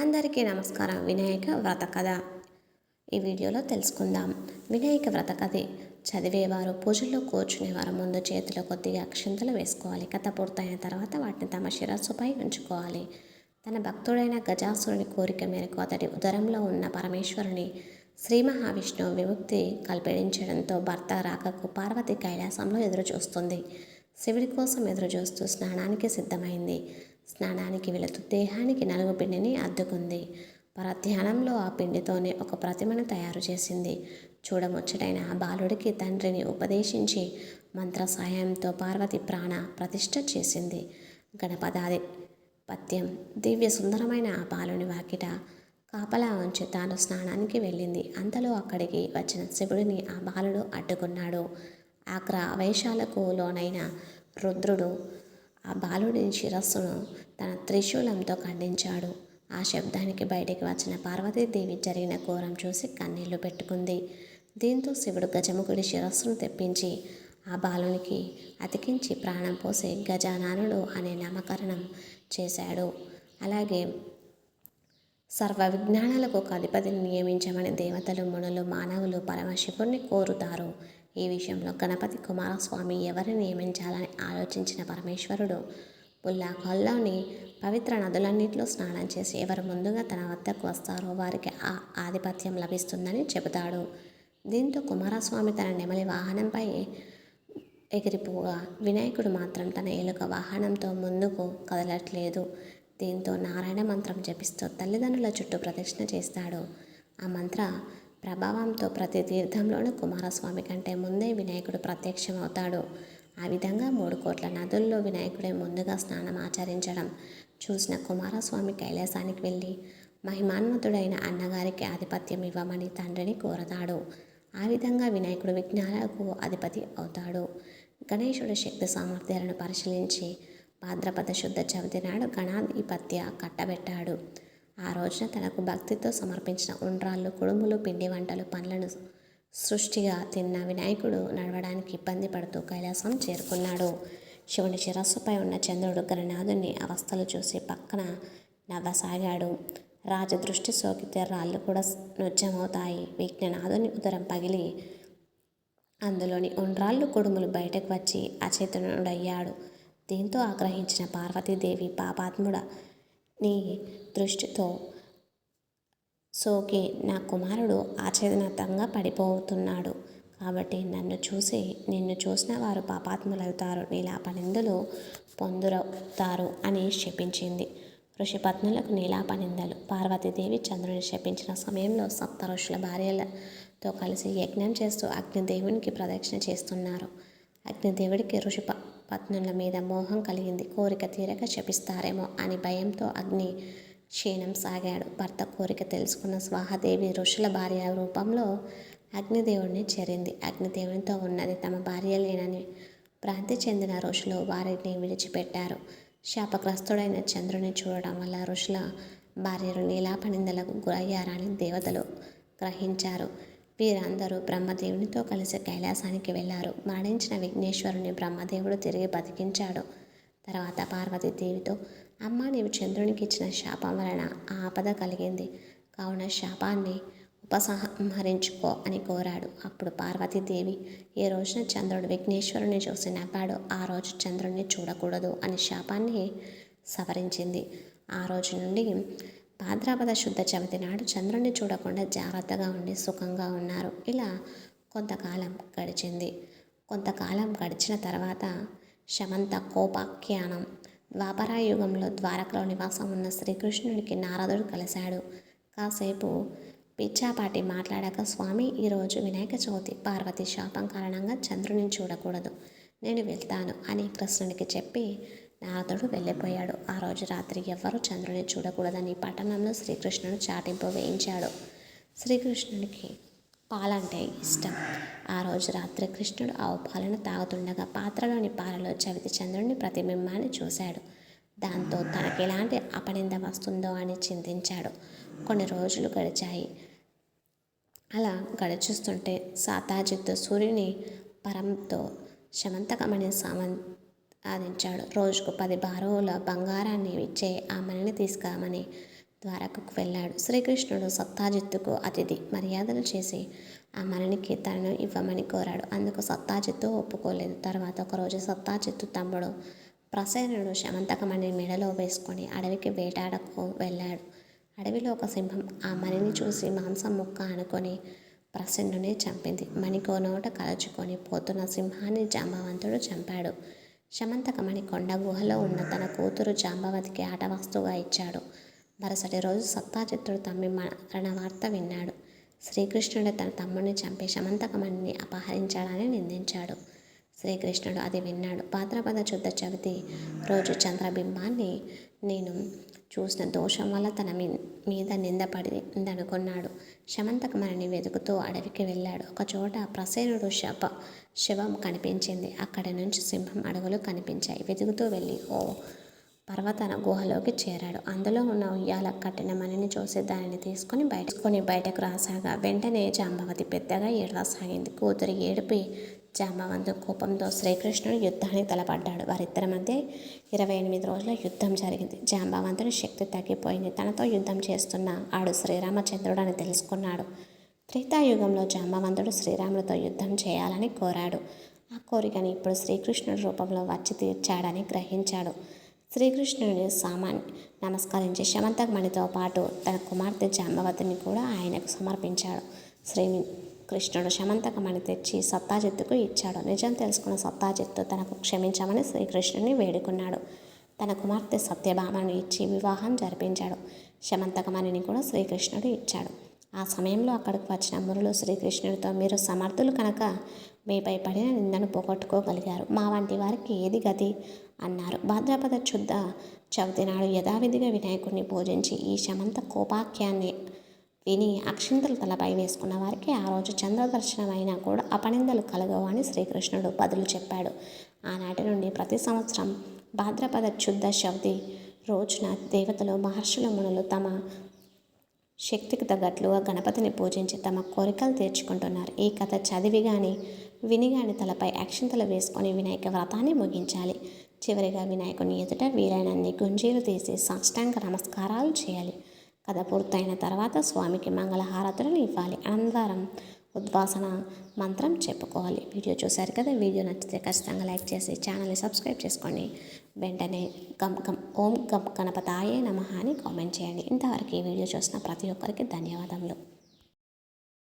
అందరికీ నమస్కారం. వినాయక వ్రత కథ. ఈ వీడియోలో తెలుసుకుందాం. వినాయక వ్రత కథ. చదివేవారు పూజల్లో కూర్చునేవారు ముందు చేతిలో కొద్దిగా అక్షంతలు వేసుకోవాలి. కథ పూర్తయిన తర్వాత వాటిని తమ శిరస్సుపై ఉంచుకోవాలి. తన భక్తుడైన గజాసురుని కోరిక మేరకు అతడి ఉదరంలో ఉన్న పరమేశ్వరుని శ్రీ మహావిష్ణువు విముక్తి కల్పించడంతో భర్త రాకకు పార్వతి కైలాసంలో ఎదురుచూస్తుంది. శివుడి కోసం ఎదురుచూస్తూ స్నానానికి సిద్ధమైంది. స్నానానికి వెళుతూ దేహానికి నలుగు పిండిని అద్దుకుంది. పరధ్యానంలో ఆ పిండితోనే ఒక ప్రతిమను తయారు చేసింది. చూడముచ్చటైన ఆ బాలుడికి తండ్రిని ఉపదేశించి మంత్ర సాయంతో పార్వతి ప్రాణ ప్రతిష్ఠ చేసింది. గణపదాది పద్యం దివ్య సుందరమైన ఆ బాలుని వాకిట కాపలా ఉంచి తాను స్నానానికి వెళ్ళింది. అంతలో అక్కడికి వచ్చిన శివుడిని ఆ బాలుడు అడ్డుకున్నాడు. ఆగ్ర ఆవేశాలకు లోనైన రుద్రుడు ఆ బాలుడిని శిరస్సును తన త్రిశూలంతో ఖండించాడు. ఆ శబ్దానికి బయటికి వచ్చిన పార్వతీదేవి జరిగిన ఘోరం చూసి కన్నీళ్ళు పెట్టుకుంది. దీంతో శివుడు గజముఖుడి శిరస్సును తెప్పించి ఆ బాలునికి అతికించి ప్రాణం పోసి గజానానుడు అనే నామకరణం చేశాడు. అలాగే సర్వ విజ్ఞానాలకు ఒక అధిపతిని నియమించమని దేవతలు మునులు మానవులు పరమశివుణ్ణి కోరుతారు. ఈ విషయంలో గణపతి కుమారస్వామి ఎవరిని నియమించాలని ఆలోచించిన పరమేశ్వరుడు పుల్లాకాల్లోని పవిత్ర నదులన్నింటిలో స్నానం చేసి ఎవరు ముందుగా తన వద్దకు వస్తారో వారికి ఆ ఆధిపత్యం లభిస్తుందని చెబుతాడు. దీంతో కుమారస్వామి తన నెమలి వాహనంపై ఎగిరిపోగా వినాయకుడు మాత్రం తన ఎలుక వాహనంతో ముందుకు కదలట్లేదు. దీంతో నారాయణ మంత్రం జపిస్తూ తల్లిదండ్రుల చుట్టూ ప్రదక్షిణ చేస్తాడు. ఆ మంత్ర ప్రభావంతో ప్రతి తీర్థంలోనూ కుమారస్వామి కంటే ముందే వినాయకుడు ప్రత్యక్షమవుతాడు. ఆ విధంగా మూడు కోట్ల నదుల్లో వినాయకుడే ముందుగా స్నానం ఆచరించడం చూసిన కుమారస్వామి కైలాసానికి వెళ్ళి మహిమాన్వితుడైన అన్నగారికి ఆధిపత్యం ఇవ్వమని తండ్రిని కోరతాడు. ఆ విధంగా వినాయకుడు విజ్ఞానాలకు అధిపతి అవుతాడు. గణేశుడు శక్తి సామర్థ్యాలను పరిశీలించి భాద్రపద శుద్ధ చవితి నాడు గణాధిపత్య కట్టబెట్టాడు. ఆ రోజున తనకు భక్తితో సమర్పించిన ఉండ్రాళ్ళు కుడుములు పిండి వంటలు పండ్లను సృష్టిగా తిన్న వినాయకుడు నడవడానికి ఇబ్బంది పడుతూ కైలాసం చేరుకున్నాడు. శివుని శిరస్సుపై ఉన్న చంద్రుడు గణనాథుని అవస్థలు చూసి పక్కన నవ్వసాగాడు. రాజదృష్టి సోకితే రాళ్ళు కూడా నృత్యమవుతాయి విఘ్ననాథుని ఉదరం పగిలి అందులోని ఉండ్రాళ్ళు కుడుములు బయటకు వచ్చి అచేతనుడయ్యాడు. దీంతో ఆగ్రహించిన పార్వతీదేవి పాపాత్ముడ నీ దృష్టితో సోకి నా కుమారుడు ఆచేదనతంగా పడిపోతున్నాడు. కాబట్టి నన్ను చూసి నిన్ను చూసిన వారు పాపాత్ములవుతారు నీలాపనిందులు పొందురవుతారు అని శపించింది. ఋషిపత్నులకు నీలాపనిందలు పార్వతీదేవి చంద్రుని శపించిన సమయంలో సప్త ఋషుల భార్యలతో కలిసి యజ్ఞం చేస్తూ అగ్నిదేవునికి ప్రదక్షిణ చేస్తున్నారు. అగ్నిదేవుడికి ఋషి పత్నుల మీద మోహం కలిగింది. కోరిక తీరక శపిస్తారేమో అని భయంతో అగ్ని క్షీణం సాగాడు. భర్త కోరిక తెలుసుకున్న స్వాహదేవి ఋషుల భార్య రూపంలో అగ్నిదేవుడిని చేరింది. అగ్నిదేవునితో ఉన్నది తమ భార్య లేనని భ్రాంతి చెందిన ఋషులు వారిని విడిచిపెట్టారు. శాపగ్రస్తుడైన చంద్రుని చూడడం వల్ల ఋషుల భార్యలు నీలాపనిందలకు గురయ్యారని దేవతలు గ్రహించారు. వీరందరూ బ్రహ్మదేవునితో కలిసి కైలాసానికి వెళ్ళారు. మరణించిన విఘ్నేశ్వరుని బ్రహ్మదేవుడు తిరిగి బతికించాడు. తర్వాత పార్వతీదేవితో అమ్మ నీవు చంద్రునికి ఇచ్చిన శాపం వలన ఆ ఆపద కలిగింది. కావున శాపాన్ని ఉపసంహరించుకో అని కోరాడు. అప్పుడు పార్వతీదేవి ఏ రోజున చంద్రుడు విఘ్నేశ్వరుని చూసి నవ్వాడు ఆ రోజు చంద్రుడిని చూడకూడదు అని శాపాన్ని సవరించింది. ఆ రోజు నుండి భాద్రాపద శుద్ధ చవితి నాడు చంద్రుణ్ణి చూడకుండా జాగ్రత్తగా ఉండి సుఖంగా ఉన్నారు. ఇలా కొంతకాలం గడిచింది. కొంతకాలం గడిచిన తర్వాత శమంత కోపాఖ్యానం. ద్వాపరాయుగంలో ద్వారకలో నివాసం ఉన్న శ్రీకృష్ణుడికి నారదుడు కలిశాడు. కాసేపు పిచ్చాపాటి మాట్లాడాక స్వామి ఈరోజు వినాయక చవితి. పార్వతి శాపం కారణంగా చంద్రుని చూడకూడదు. నేను వెళ్తాను అని కృష్ణుడికి చెప్పి నారదుడు వెళ్ళిపోయాడు. ఆ రోజు రాత్రి ఎవ్వరూ చంద్రుని చూడకూడదని పట్టణంలో శ్రీకృష్ణుడు చాటింపు వేయించాడు. శ్రీకృష్ణుడికి పాలంటే ఇష్టం. ఆ రోజు రాత్రి కృష్ణుడు ఆవు పాలను తాగుతుండగా పాత్రలోని పాలలో చవితి చంద్రుని ప్రతిబింబాన్ని చూశాడు. దాంతో తనకి ఎలాంటి అపనింద వస్తుందో అని చింతించాడు. కొన్ని రోజులు గడిచాయి. అలా గడిచిస్తుంటే సాతాజిత్తు సూర్యుని పరంతో శమంతకమణి సామం సాధించాడు. రోజుకు పది బారువుల బంగారాన్ని ఇచ్చే ఆ మణిని తీసుకురామని ద్వారకకు వెళ్ళాడు. శ్రీకృష్ణుడు సత్తాజిత్తుకు అతిథి మర్యాదలు చేసి ఆ మణికి తనను ఇవ్వమని కోరాడు. అందుకు సత్తాజిత్తు ఒప్పుకోలేదు. తర్వాత ఒకరోజు సత్తాజిత్తు తమ్ముడు ప్రసేనుడు శమంతకమణి మెడలో వేసుకొని అడవికి వేటాడకు వెళ్ళాడు. అడవిలో ఒక సింహం ఆ మణిని చూసి మాంసం ముక్క అనుకొని ప్రసన్నుని చంపింది. మణికో నోట కలుచుకొని పోతున్న సింహాన్ని జాంబవంతుడు చంపాడు. శమంతకమణి కొండ గుహలో ఉన్న తన కూతురు జాంబవతికి ఆట వస్తువుగా ఇచ్చాడు. మరుసటి రోజు సత్తాజిత్తుడు తమ్మి మరణ వార్త విన్నాడు. శ్రీకృష్ణుడు తన తమ్ముడిని చంపి శమంతకమణిని అపహరించాడని నిందించాడు. శ్రీకృష్ణుడు అది విన్నాడు. భాద్రపద శుద్ధ చవితి రోజు చంద్రబింబాన్ని నేను చూసిన దోషం వల్ల తన మీ మీద నిందపడిందనుకున్నాడు శమంతకమణిని వెతుకుతూ అడవికి వెళ్ళాడు. ఒకచోట ప్రసేనుడు శవ శవం కనిపించింది. అక్కడి నుంచి సింహం అడుగులు కనిపించాయి. వెతుకుతూ వెళ్ళి ఓ పర్వతన గుహలోకి చేరాడు. అందులో ఉన్న ఉయ్యాల కట్టిన మణిని చూసి దానిని తీసుకొని బయటకొని బయటకు రాసాగా వెంటనే జాంబవతి పెద్దగా ఏడవసాగింది. కూతురి ఏడుపి జాంబవంతు కోపంతో శ్రీకృష్ణుడు యుద్ధానికి తలపడ్డాడు. వారిద్దరి మధ్య ఇరవై ఎనిమిది రోజుల యుద్ధం జరిగింది. జాంబవంతుడి శక్తి తగ్గిపోయింది. తనతో యుద్ధం చేస్తున్న ఆడు శ్రీరామచంద్రుడు అని తెలుసుకున్నాడు. త్రేతాయుగంలో జాంబవంతుడు శ్రీరాముడితో యుద్ధం చేయాలని కోరాడు. ఆ కోరికని ఇప్పుడు శ్రీకృష్ణుడి రూపంలో వచ్చి తీర్చాడని గ్రహించాడు. శ్రీకృష్ణుని సామాన్ నమస్కరించి శమంతకమణితో పాటు తన కుమార్తె జాంబవతిని కూడా ఆయనకు సమర్పించాడు. శ్రీ కృష్ణుడు శమంతకమణి తెచ్చి సత్తాజిత్తుకు ఇచ్చాడు. నిజం తెలుసుకున్న సత్తాజిత్తు తనకు క్షమించమని శ్రీకృష్ణుని వేడుకున్నాడు. తన కుమార్తె సత్యభామను ఇచ్చి వివాహం జరిపించాడు. శమంతకమణిని కూడా శ్రీకృష్ణుడు ఇచ్చాడు. ఆ సమయంలో అక్కడికి వచ్చిన మురులు శ్రీకృష్ణుడితో మీరు సమర్థులు కనుక మీపై పడిన నిందను పోగొట్టుకోగలిగారు. మా వంటి వారికి ఏది గతి అన్నారు. భాద్రపద శుద్ధ చవితి నాడు యథావిధిగా వినాయకుడిని పూజించి ఈ శమంత కోపాఖ్యాన్ని విని అక్షింతలు తలపై వేసుకున్న వారికి ఆ రోజు చంద్రదర్శనం అయినా కూడా అపనిందలు కలగవు అని శ్రీకృష్ణుడు బదులు చెప్పాడు. ఆనాటి నుండి ప్రతి సంవత్సరం భాద్రపద శుద్ధ శబ్ది రోజున దేవతలు మహర్షుల మునులు తమ శక్తికి తగ్గట్లుగా గణపతిని పూజించి తమ కోరికలు తీర్చుకుంటున్నారు. ఈ కథ చదివి కానీ విని కానీ తలపై అక్షింతలు వేసుకొని వినాయక వ్రతాన్ని ముగించాలి. చివరిగా వినాయకుని ఎదుట వీలైనన్ని గుంజీలు తీసి సాష్టాంగ నమస్కారాలు చేయాలి. కథ పూర్తయిన తర్వాత స్వామికి మంగళహారతులను ఇవ్వాలి. అనంతరం ఉద్వాసన మంత్రం చెప్పుకోవాలి. వీడియో చూశారు కదా? వీడియో నచ్చితే ఖచ్చితంగా లైక్ చేసి ఛానల్ని సబ్స్క్రైబ్ చేసుకోండి. వెంటనే గమ్ గమ్ ఓం గమ్ గణపతాయే నమ అని కామెంట్ చేయండి. ఇంతవరకు ఈ వీడియో చూసిన ప్రతి ఒక్కరికి ధన్యవాదములు.